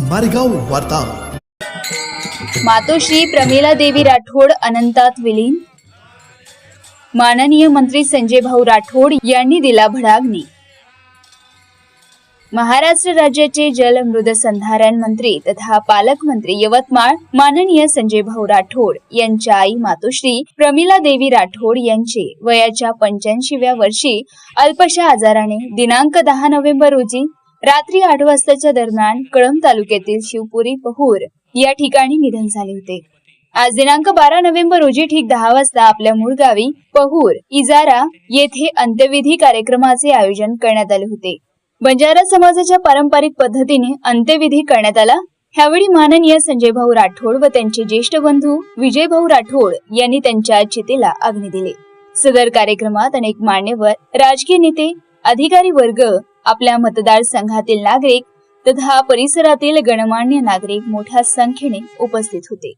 मारेगाव वार्ता. मातोश्री प्रमिला देवी राठोड अनंतात विलीन. माननीय मंत्री संजय भाऊ राठोड यांनी दिला भडाग्नी महाराष्ट्र राज्याचे जल मृद संधारण मंत्री तथा पालकमंत्री यवतमाळ माननीय संजय भाऊ राठोड यांच्या आई मातोश्री प्रमिला देवी राठोड यांचे वयाच्या पंच्याऐंशीव्या वर्षी अल्पशा आजाराने दिनांक दहा नोव्हेंबर रोजी रात्री आठ वाजताच्या दरम्यान कळंब तालुक्यातील शिवपुरी पहूर या ठिकाणी निधन झाले होते. आज दिनांक बारा नोव्हेंबर रोजी ठीक दहा वाजता आपल्या मूळ गावी पहूर इजारा येथे अंत्यविधी कार्यक्रमाचे आयोजन करण्यात आले होते. बंजारा समाजाच्या पारंपरिक पद्धतीने अंत्यविधी करण्यात आला. ह्यावेळी माननीय संजय भाऊ राठोड व त्यांचे ज्येष्ठ बंधू विजय भाऊ राठोड यांनी त्यांच्या चितेला अग्नी दिले. सदर कार्यक्रमात अनेक मान्यवर राजकीय नेते अधिकारी वर्ग आपल्या मतदारसंघातील नागरिक तथा परिसरातील गणमान्य नागरिक मोठ्या संख्येने उपस्थित होते.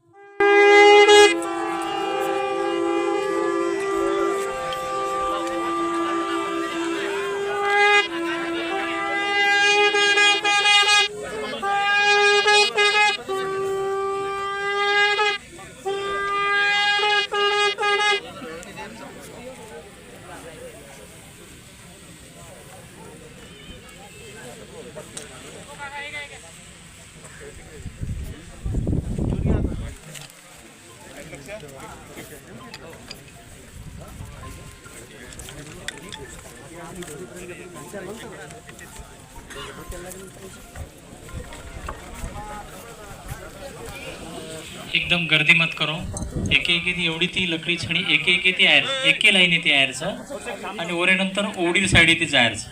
एकदम गर्दी मत करो. एके एके ती एवढी ती लकडी छणी एके एके ती आयर एके लाईन ती आयरचं आणि ओरेनंतर ओडील साईड येते जायरचं.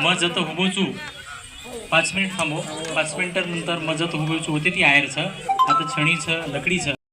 मग जत हुबोचू पाच मिनिट थांबो. पाच मिनिटानंतर मजत हुबोचू होते ती आयरचं. આ તો છણી છે લકડી છે.